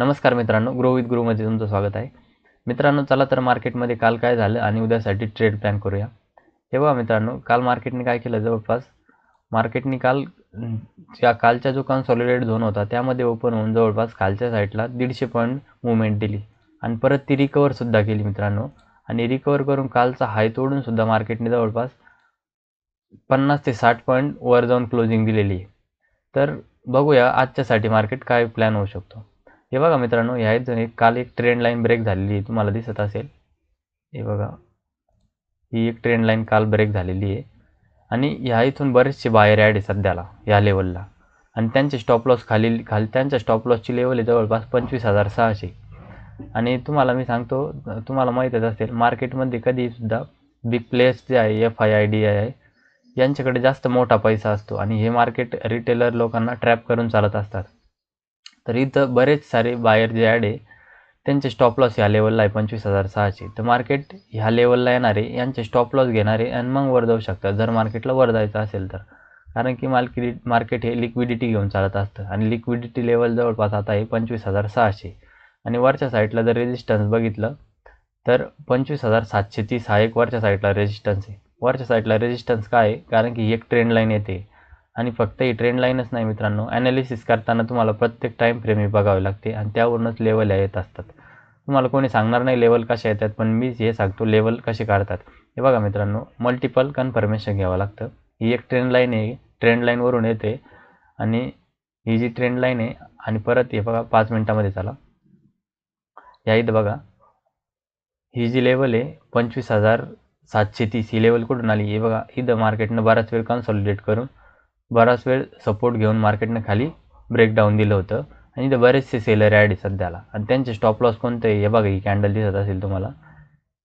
नमस्कार मित्रांनो grow with गुरुमध्ये तुमचं स्वागत आहे. मित्रांनो चला तर मार्केटमध्ये काल काय झालं आणि उद्यासाठी ट्रेड प्लॅन करूया. तेव्हा मित्रांनो काल मार्केटने काय केलं जवळपास? मार्केटने काल अं, त्या कालचा जो कॉन्सॉलिडेट झोन होता त्यामध्ये ओपन होऊन जवळपास खालच्या साईडला दीडशे पॉईंट मुवमेंट दिली. आणि परत ती रिकवरसुद्धा केली मित्रांनो. आणि रिकवर करून कालचा हाय तोडूनसुद्धा मार्केटने जवळपास पन्नास ते साठ पॉईंट वर जाऊन क्लोजिंग दिलेली आहे. तर बघूया आजच्यासाठी मार्केट काय प्लॅन होऊ शकतो. हे बघा मित्रांनो ह्या इथून एक काल एक ट्रेंड लाईन ब्रेक झालेली आहे तुम्हाला दिसत असेल. हे बघा. ही एक ट्रेंड लाईन काल ब्रेक झालेली आहे. आणि ह्या इथून बरेचसे बाहेर ॲड आहे सध्याला ह्या लेवलला आणि त्यांचे स्टॉप लॉस खाली खाली त्यांच्या स्टॉप लॉसची लेवल आहे जवळपास पंचवीस हजार सहाशे. आणि तुम्हाला मी सांगतो तुम्हाला माहीतच असेल मार्केटमध्ये कधीसुद्धा बिग प्लेयर्स जे आहे F I I D I I यांच्याकडे जास्त मोठा पैसा असतो. आणि हे मार्केट रिटेलर लोकांना ट्रॅप करून चालत असतात. तर इथं बरेच सारे बायर जे ॲड आहे त्यांचे स्टॉप लॉस ह्या लेवलला आहे पंचवीस हजार सहाशे. तर मार्केट ह्या लेवलला येणारे यांचे स्टॉप लॉस घेणारे आणि मग वर जाऊ शकतात. जर मार्केटला वर जायचं असेल तर. कारण की मार्केट मार्केट हे लिक्विडिटी घेऊन चालत असतं. आणि लिक्विडिटी लेवल जवळपास आता आहे पंचवीस हजार सहाशे. आणि वरच्या साईडला जर रेजिस्टन्स बघितलं तर पंचवीस हजार सातशे तीस हा एक वरच्या साईडला रेजिस्टन्स आहे. वरच्या साईडला रेजिस्टन्स काय आहे? कारण की एक ट्रेंड लाईन येते. आणि फक्त ही ट्रेंड लाईनच नाही मित्रांनो. ॲनालिसिस करताना तुम्हाला प्रत्येक टाईम फ्रेम ही बघावी लागते आणि त्यावरूनच लेवल येत असतात. तुम्हाला कोणी सांगणार नाही लेवल कशा येतात पण मी हे सांगतो लेवल कसे काढतात. हे बघा मित्रांनो मल्टिपल कन्फर्मेशन घ्यावं लागतं. ही एक ट्रेंड लाईन आहे ट्रेंड लाईनवरून येते आणि ही जी ट्रेंड लाईन आहे आणि परत हे बघा पाच मिनटामध्ये चला. या इथं बघा. ही जी लेवल आहे पंचवीस हजार सातशे तीस ही लेवल कुठून आली? हे बघा इथं मार्केटनं बराच वेळ कन्सॉलिडेट करून बराच वेळ सपोर्ट घेऊन मार्केटनं खाली ब्रेकडाऊन दिलं होतं. आणि इथं बरेचसे सेलर ॲड आहे सध्याला. आणि त्यांचे स्टॉप लॉस कोणते? आहे हे बघा ही कॅन्डल दिसत असेल तुम्हाला.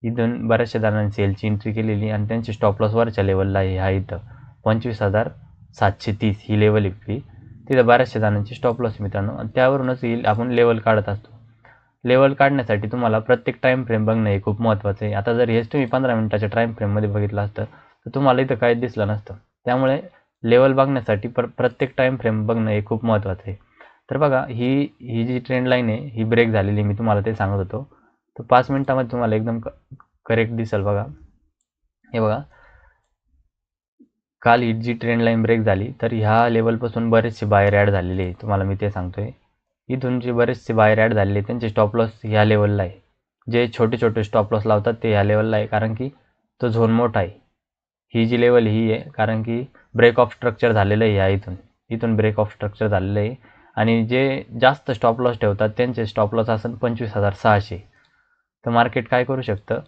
इथून बऱ्याचशा जणांनी सेलची एंट्री केलेली आणि त्यांचे स्टॉप लॉस वरच्या लेवलला आहे. हा इथं पंचवीस हजार सातशे तीस ही लेवल इकली तिथं बऱ्याचशा जणांची स्टॉप लॉस मित्रांनो. आणि त्यावरूनच ही आपण लेवल काढत असतो. लेवल काढण्यासाठी तुम्हाला प्रत्येक टाईम फ्रेम बघणं हे खूप महत्त्वाचं आहे. आता जर हेच तुम्ही पंधरा मिनटाच्या टाईम फ्रेममध्ये बघितलं असतं तर तुम्हाला इथं काहीच दिसलं नसतं. त्यामुळे लेवल बघण्यासाठी प्र प्रत्येक टाईम फ्रेम बघणं हे खूप महत्त्वाचं आहे. तर बघा ही ही जी ट्रेंड लाईन आहे ही ब्रेक झालेली मी तुम्हाला ते सांगत होतो. तर पाच मिनटामध्ये तुम्हाला एकदम करेक्ट दिसेल बघा. हे बघा. काल ही जी ट्रेंड लाईन ब्रेक झाली तर ह्या लेवलपासून बरेचसे बाहेर ॲड झालेले आहे. तुम्हाला मी ते सांगतोय. इथून जे बरेचसे बाहेर ॲड झालेले त्यांचे स्टॉप लॉस ह्या लेवलला आहे. जे छोटे छोटे स्टॉप लॉस लावतात ते ह्या लेवलला आहे. कारण की तो झोन मोठा आहे. ही जी लेवल ही आहे कारण की ब्रेक ऑफ स्ट्रक्चर झालेलं आहे ह्या इथून. इथून ब्रेक ऑफ स्ट्रक्चर झालेलं आहे. आणि जे जास्त स्टॉप लॉस ठेवतात त्यांचे स्टॉप लॉस असेल पंचवीस हजार सहाशे. तर मार्केट काय करू शकतं?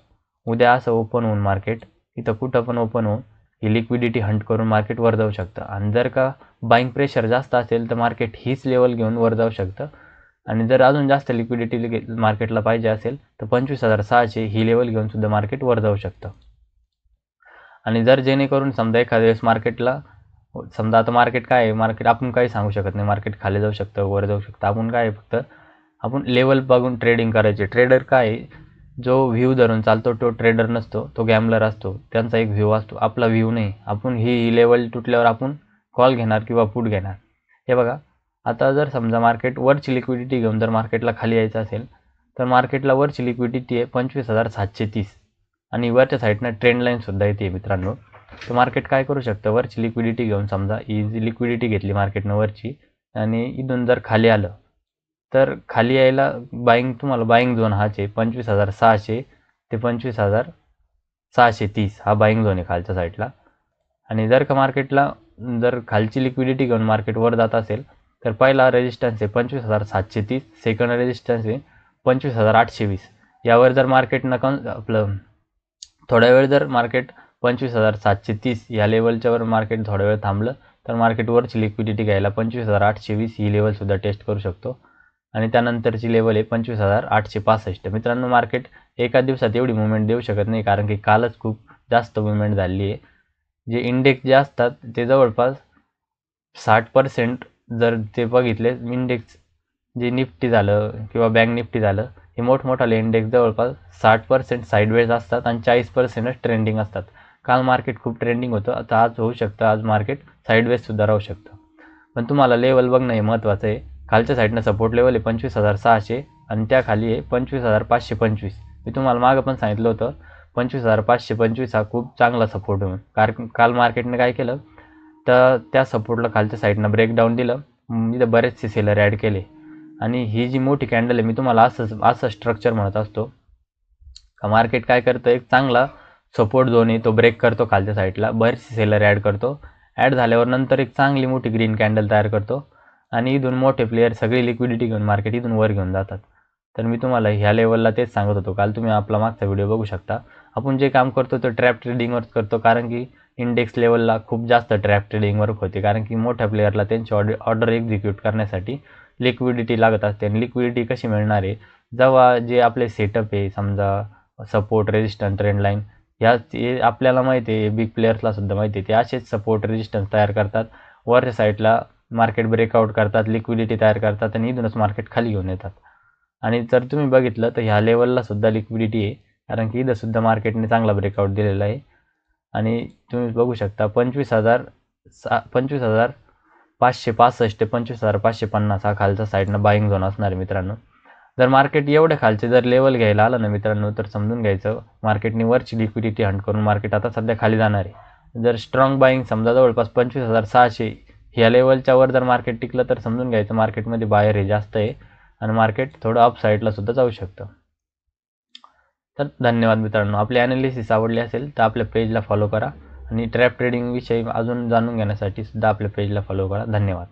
उद्या असं ओपन होऊन मार्केट इथं कुठं पण ओपन होऊन ही लिक्विडिटी हंट करून मार्केट वर जाऊ शकतं. आणि जर का बाईंग प्रेशर जास्त असेल तर मार्केट हीच लेवल घेऊन वर जाऊ शकतं. आणि जर अजून जास्त लिक्विडिटी मार्केटला पाहिजे असेल तर पंचवीस हजार सहाशे ही लेवल घेऊन सुद्धा मार्केट वर जाऊ शकतं. आणि जर जेणेकरून समजा एखाद्या वेळेस मार्केटला समजा आता मार्केट काय आहे मार्केट आपण काही सांगू शकत नाही. मार्केट खाली जाऊ शकतं वर जाऊ शकतं. आपण काय आहे फक्त आपण लेवल बघून ट्रेडिंग करायचे. ट्रेडर काय आहे जो व्ह्यू धरून चालतो तो ट्रेडर नसतो तो गॅमलर असतो. त्यांचा एक व्ह्यू असतो आपला व्ह्यू नाही. आपण ही ही लेवल तुटल्यावर आपण कॉल घेणार किंवा पुट घेणार. हे बघा आता जर समजा मार्केट वरची लिक्विडिटी घेऊन जर मार्केटला खाली यायचं असेल तर मार्केटला वरची लिक्विडिटी आहे पंचवीस हजार सातशे तीस. आणि वरच्या साईडनं ट्रेंड लाईनसुद्धा येते मित्रांनो. तर मार्केट काय करू शकतं? वरची लिक्विडिटी घेऊन समजा ही जी लिक्विडिटी घेतली मार्केटनं वरची आणि इथून जर खाली आलं तर खाली यायला बाईंग तुम्हाला बाईंग झोन हाच आहे पंचवीस हजार सहाशे ते पंचवीस हजार सहाशे तीस हा बाईंग झोन आहे खालच्या साईडला आणि जर का मार्केटला जर खालची लिक्विडिटी घेऊन मार्केट वर जात असेल तर पहिला रेजिस्टन्स आहे पंचवीस हजार सातशे तीस सेकंड रेजिस्टन्स आहे पंचवीस हजार आठशे वीस. यावर जर मार्केटनं कन आपलं थोड्या वेळ जर मार्केट पंचवीस हजार सातशे तीस या लेवलच्यावर मार्केट थोडा वेळ थांबलं तर मार्केटवरची लिक्विडिटी घ्यायला पंचवीस हजार आठशे वीस ही लेवलसुद्धा टेस्ट करू शकतो. आणि त्यानंतरची लेवल आहे पंचवीस हजार आठशे पासष्ट. मित्रांनो मार्केट एका दिवसात एवढी मुवमेंट देऊ शकत नाही कारण की कालच खूप जास्त मुवमेंट झाली आहे. जे इंडेक्स जे असतात ते जवळपास साठ पर्सेंट जर ते बघितले इंडेक्स जे निफ्टी झालं किंवा बँक निफ्टी झालं हे मोठमोठाले इंडेक्स जवळपास साठ पर्सेंट साईडवेज असतात आणि चाळीस पर्सेंटच ट्रेंडिंग असतात. काल मार्केट खूप ट्रेंडिंग होतं. आता आज होऊ शकतं. आज मार्केट साईडवेजसुद्धा राहू शकतं. पण तुम्हाला लेवल बघणं हे महत्त्वाचं आहे. खालच्या साईडनं सपोर्ट लेवल आहे पंचवीस हजार सहाशे आणि त्याखाली आहे पंचवीस हजार पाचशे पंचवीस. मी तुम्हाला मागं पण सांगितलं होतं. पंचवीस हजार पाचशे पंचवीस हा खूप चांगला सपोर्ट होऊन कार काल मार्केटने काय केलं? तर त्या सपोर्टला खालच्या साईडनं ब्रेकडाऊन दिलं. इथं बरेचसे सेलर ॲड केले. आणि ही जी मोठी कॅन्डल आहे मी तुम्हाला असंच असं स्ट्रक्चर म्हणत असतो. का मार्केट काय करतं? एक चांगला सपोर्ट झोन आहे तो ब्रेक करतो खालच्या साईडला बरेचसे सेलर ॲड करतो. ॲड झाल्यावर नंतर एक चांगली मोठी ग्रीन कॅन्डल तयार करतो. आणि इथून मोठे प्लेयर सगळी लिक्विडिटी घेऊन मार्केट इथून वर घेऊन जातात. तर मी तुम्हाला ह्या लेवलला तेच सांगत होतो. काल तुम्ही आपला मागचा व्हिडिओ बघू शकता. आपण जे काम करतो ते ट्रॅप ट्रेडिंगवर करतो. कारण की इंडेक्स लेवलला खूप जास्त ट्रॅप ट्रेडिंग वर्क होते. कारण की मोठ्या प्लेयरला त्यांची ऑर्डर ऑर्डर एक्झिक्यूट करण्यासाठी लिक्विडिटी लागत असते आणि लिक्विडिटी कशी मिळणार आहे? जेव्हा जे आपले सेटअप आहे समजा सपोर्ट रेजिस्टन्स ट्रेंड लाईन ह्या आपल्याला माहिती आहे बिग प्लेयर्सला सुद्धा माहिती आहे ते असेच सपोर्ट रेजिस्टन्स तयार करतात. वरच्या साईडला मार्केट ब्रेकआउट करतात लिक्विडिटी तयार करतात आणि इथूनच मार्केट खाली घेऊन येतात. आणि जर तुम्ही बघितलं तर ह्या लेवलला सुद्धा लिक्विडिटी आहे कारण की इथंसुद्धा मार्केटने चांगला ब्रेकआउट दिलेला आहे. आणि तुम्ही बघू शकता पंचवीस हजार सा पंचवीस हजार पाचशे पासष्ट ते पंचवीस हजार पाचशे पन्नास हा खालचा साईडनं बाईंग झोन असणार आहे मित्रांनो. जर मार्केट एवढ्या खालचे जर लेवल घ्यायला आलं ना मित्रांनो तर समजून घ्यायचं. मार्केटने वरची लिक्विडिटी हंट करून मार्केट आता सध्या खाली जाणार आहे. जर स्ट्रॉंग बाईंग समजा जवळपास पंचवीस हजार सहाशे ह्या लेवलच्या वर जर मार्केट टिकलं तर समजून घ्यायचं मार्केटमध्ये बाहेर हे जास्त आहे आणि मार्केट थोडं अप साईडला सुद्धा जाऊ शकतं. तर धन्यवाद मित्रांनो. आपली ॲनालिसिस आवडली असेल तर आपल्या पेजला फॉलो करा. आणि ट्रॅप ट्रेडिंगविषयी अजून जाणून घेण्यासाठी सुद्धा आपल्या पेजला फॉलो करा. धन्यवाद.